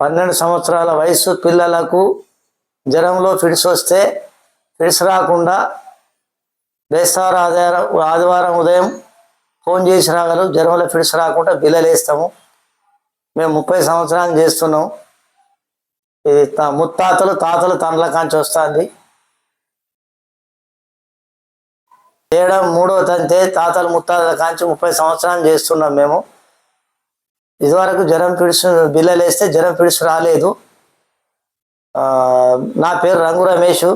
పన్నెండు సంవత్సరాల వయసు పిల్లలకు జ్వరంలో ఫిడ్స్ వస్తే ఫిడ్స్ రాకుండా బేస్తవారం ఆదివారం ఆదివారం ఉదయం ఫోన్ చేసి రాగలరు. జ్వరంలో ఫిడ్స్ రాకుండా బిల్లలు వేస్తాము మేము ముప్పై సంవత్సరాలు చేస్తున్నాం. ఇది ముత్తాతలు తాతలు తండ్ల కాంచి వస్తుంది. చేయడం మూడో తంతే తాతలు ముత్తాతల కాంచి ముప్పై సంవత్సరాలు చేస్తున్నాం మేము. ఇదివరకు జ్వరం పిడుసు బిల్లలు వేస్తే జ్వరం పిడుసు రాలేదు. నా పేరు రంగు రమేష్.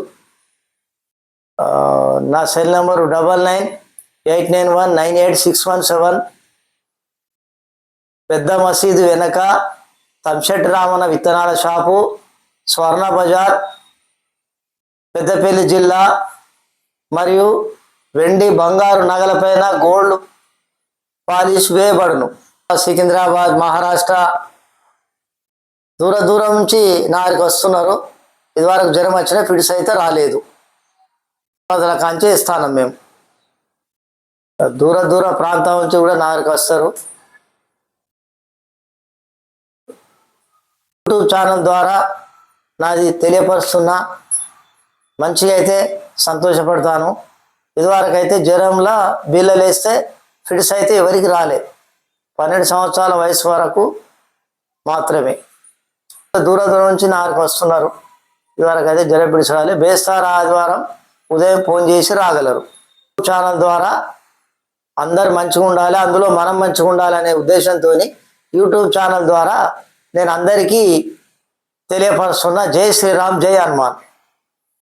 నా cell number double nine eight nine one nine eight six one seven. పెద్ద మసీదు వెనక తంశెట్టి రామన్న విత్తనాల షాపు స్వర్ణ బజార్ పెద్దపల్లి జిల్లా మరియు వెండి బంగారు నగలపైన గోల్డ్ పాలిష్ వేయబడును. సికింద్రాబాద్ మహారాష్ట్ర దూర దూరం నుంచి నారికి వస్తున్నారు. ఇదివరకు జ్వరం వచ్చినా ఫిడ్స్ అయితే రాలేదు. అసలు కంచి ఇస్తాను మేము. దూర దూర ప్రాంతం నుంచి కూడా నారికి వస్తారు. యూట్యూబ్ ఛానల్ ద్వారా నాది తెలియపరుస్తున్నా. మంచిగా అయితే సంతోషపడతాను. ఇదివరకైతే అయితే జ్వరంలో బిల్లలు వేస్తే ఫిడ్స్ అయితే ఎవరికి రాలేదు పన్నెండు సంవత్సరాల వయసు వరకు మాత్రమే. దూర దూరం నుంచి నాకు వస్తున్నారు. ఇవరకు అయితే జ్వరం పిడిచి బేస్తార ఆదివారం ఉదయం ఫోన్ చేసి రాగలరు. ఛానల్ ద్వారా అందరు మంచిగా ఉండాలి అందులో మనం మంచిగా ఉండాలి అనే ఉద్దేశంతో యూట్యూబ్ ఛానల్ ద్వారా నేను అందరికీ తెలియపరుస్తున్న జై శ్రీరామ్ జై హనుమాన్.